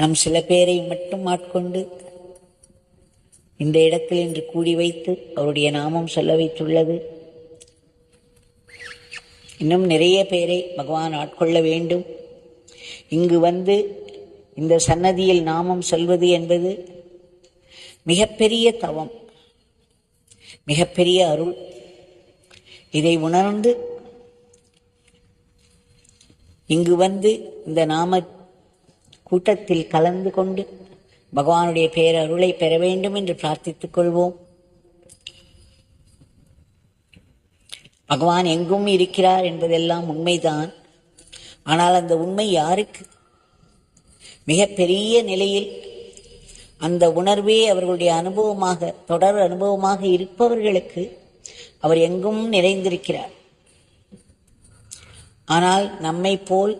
நாம் சில பேரை மட்டும் ஆட்கொண்டு இந்த இடத்தில் இன்று கூடி வைத்து அவருடைய நாமம் சொல்ல வைத்துள்ளது. இன்னும் நிறைய பேரை பகவான் ஆட்கொள்ள வேண்டும். இங்கு வந்து இந்த சன்னதியில் நாமம் சொல்வது என்பது மிகப்பெரிய தவம் மிகப்பெரிய அருள். இதை உணர்ந்து இங்கு வந்து இந்த நாம கூட்டத்தில் கலந்து கொண்டு பகவானுடைய பேரருளை பெற வேண்டும் என்று பிரார்த்தித்துக் கொள்வோம். பகவான் எங்கும் இருக்கிறார் என்பதெல்லாம் உண்மைதான். ஆனால் அந்த உண்மை யாருக்கு? மிகப்பெரிய நிலையில் அந்த உணர்வே அவர்களுடைய அனுபவமாக தொடர் அனுபவமாக இருப்பவர்களுக்கு அவர் எங்கும் நிறைந்திருக்கிறார். ஆனால் நம்மை போல்